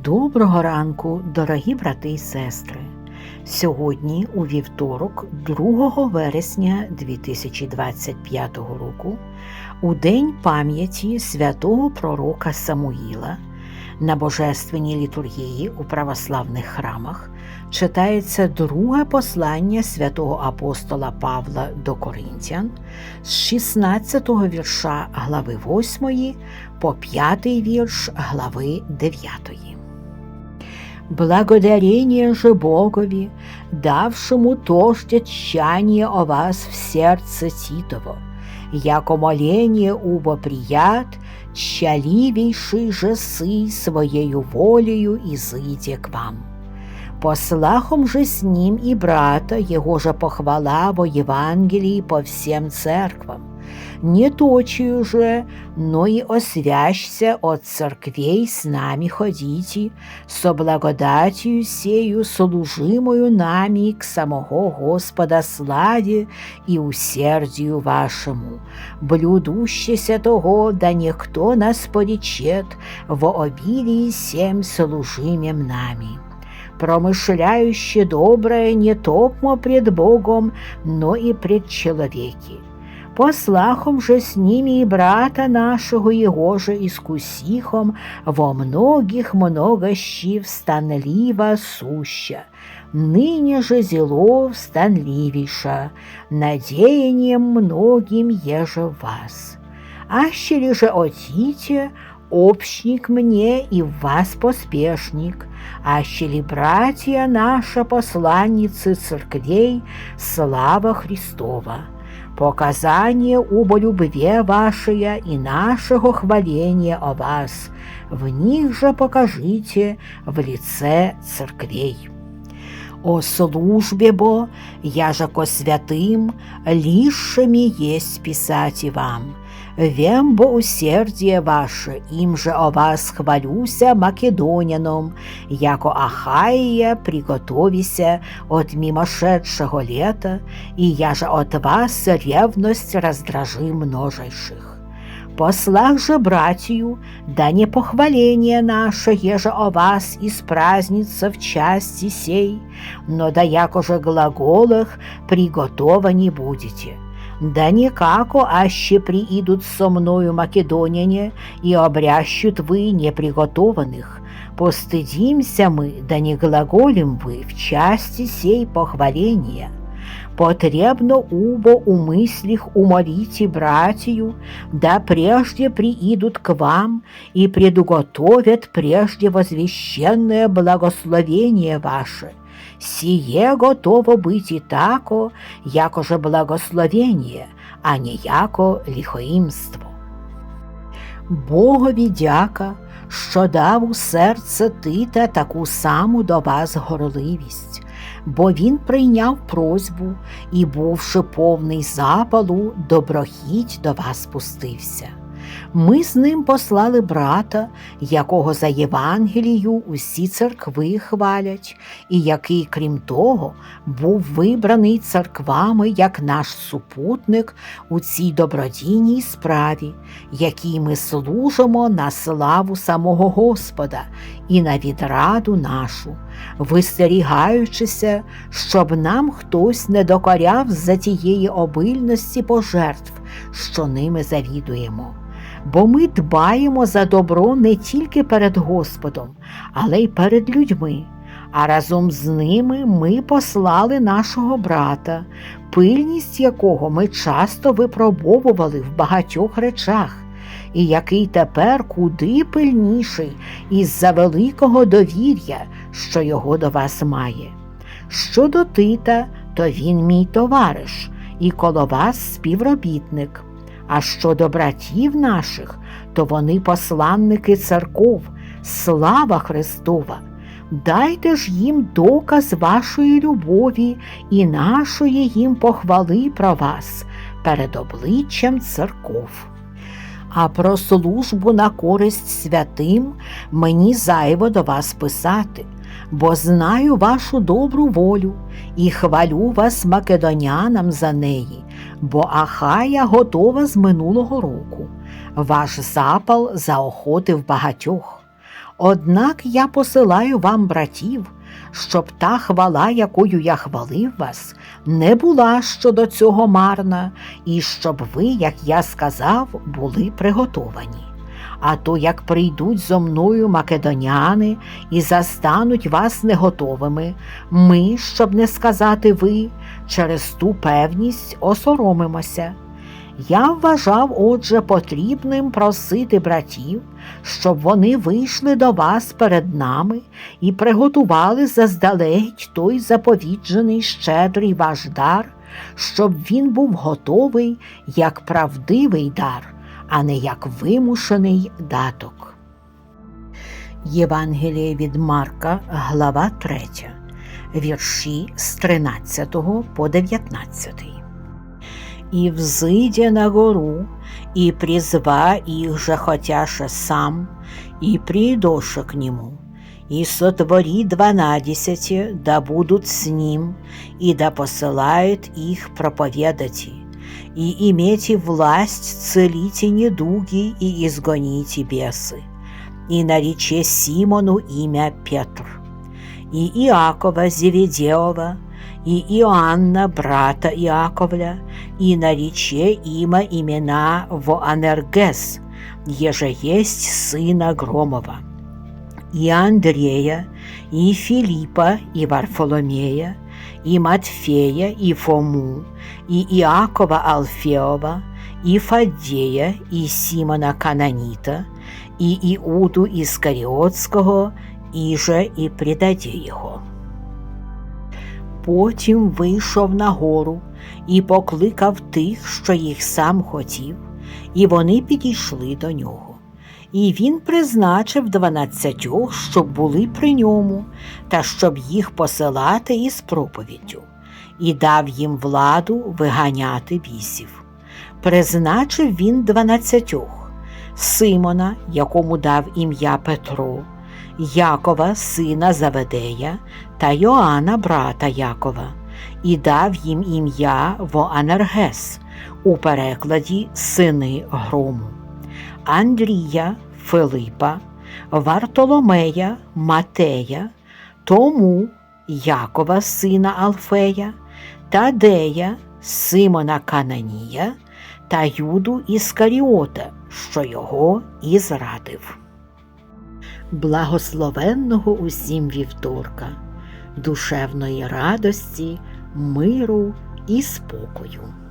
Доброго ранку, дорогі брати і сестри. Сьогодні, у вівторок, 2 вересня 2025 року, у день пам'яті святого пророка Самуїла, на Божественній літургії у православних храмах читається друге послання святого апостола Павла до Коринтян з 16 вірша глави 8 по 5 вірш глави 9. Благодарение же Богови, давшему тожде тщание о вас в сердце Титово, яко моление убо прият, тщаливейший же сы своею волею изыде к вам. Послахом же с ним и брата, его же похвала во Евангелии по всем церквам, не точию же, но и освящся от церквей с нами ходите, со благодатью сею служимою нами к самого Господа славе и усердию вашему, блюдущеся того, да никто нас поречет во обилии всем служимем нами промышляюще доброе не токмо пред Богом, но и пред человеки. Послахом же с ними и брата нашего его же искусихом во многих много щив станлива суща, ныне же зелов станливейша, надеянием многим еже вас. Ащели же отите, общник мне и вас поспешник, ащели братья наша посланницы церквей, слава Христова. Показание убо любве вашей и нашего хваления о вас, в них же покажите в лице церквей. О службе бо, я же ко святым, лишими есть писать и вам, Вем бо усердие ваше, им же о вас хвалюся македоняном, яко Ахаия приготовися от мимошедшего лета, и я же от вас ревность раздражи множайших. Послах же братью, да не похваление наше, еже о вас испразднится в части сей, но да яко же глаголах приготовани будете. Да никако аще приидут со мною македоняне и обрящут вы неприготованных. Постыдимся мы, да не глаголим вы в части сей похваления. Потребно убо у мыслях умолите братью, да прежде приидут к вам и предуготовят прежде возвещенное благословение ваше, сие готово и тако, яко же благословение, а не яко лихоїмство. Богові дяка, що дав у серце Тита таку саму до вас горливість, бо він прийняв просьбу і, бувши повний запалу, доброхіть до вас спустився. Ми з ним послали брата, якого за Євангелію усі церкви хвалять, і який, крім того, був вибраний церквами як наш супутник у цій добродійній справі, якій ми служимо на славу самого Господа і на відраду нашу, вистерігаючися, щоб нам хтось не докоряв за тієї обильності пожертв, що ними завідуємо бо ми дбаємо за добро не тільки перед Господом, але й перед людьми. А разом з ними ми послали нашого брата, пильність якого ми часто випробовували в багатьох речах, і який тепер куди пильніший із-за великого довір'я, що його до вас має. Щодо Тита, то він мій товариш і коло вас співробітник. А щодо братів наших, то вони посланники церков, слава Христова! Дайте ж їм доказ вашої любові і нашої їм похвали про вас перед обличчям церков. А про службу на користь святим мені зайво до вас писати, бо знаю вашу добру волю і хвалю вас македонянам за неї, бо Ахая готова з минулого року. Ваш запал заохотив багатьох. Однак я посилаю вам братів, щоб та хвала, якою я хвалив вас, не була щодо цього марна, і щоб ви, як я сказав, були приготовані. А то як прийдуть зо мною македоняни і застануть вас неготовими, ми, щоб не сказати ви, через ту певність осоромимося. Я вважав, отже, потрібним просити братів, щоб вони вийшли до вас перед нами і приготували заздалегідь той заповіджений щедрий ваш дар, щоб він був готовий як правдивий дар, а не як вимушений даток. Євангеліє від Марка, глава 3, вірші з 13 по 19. И взыдя на гору, и призва их же хотяше сам, и придоша к нему, и сотвори дванадесяти, да будут с ним, и да посылает их проповедати, и имейте власть целите недуги и изгоните бесы, и нарече Симону имя Петр, и Иакова Зеведеова, и Иоанна, брата Иаковля, и нарече има имена Воанергес, еже есть сына Громова, и Андрея, и Филиппа, и Варфоломея, и Матфея, и Фому, и Иакова Алфеова, и Фаддея, и Симона Кананита, и Иуду Искариотского, і же і придаде його. Потім вийшов на гору і покликав тих, що їх сам хотів, і вони підійшли до нього. І він призначив дванадцятьох, щоб були при ньому, та щоб їх посилати із проповіддю, і дав їм владу виганяти бісів. Призначив він дванадцятьох. Симона, якому дав ім'я Петро, Якова, сина Заведея, та Йоанна, брата Якова, і дав їм ім'я Воанергес, у перекладі сини грому, Андрія, Филипа, Вартоломея, Матея, Тому Якова, сина Алфея, Тадея, Симона Кананія та Юду Іскаріота, що його і зрадив. Благословенного усім вівторка, душевної радості, миру і спокою.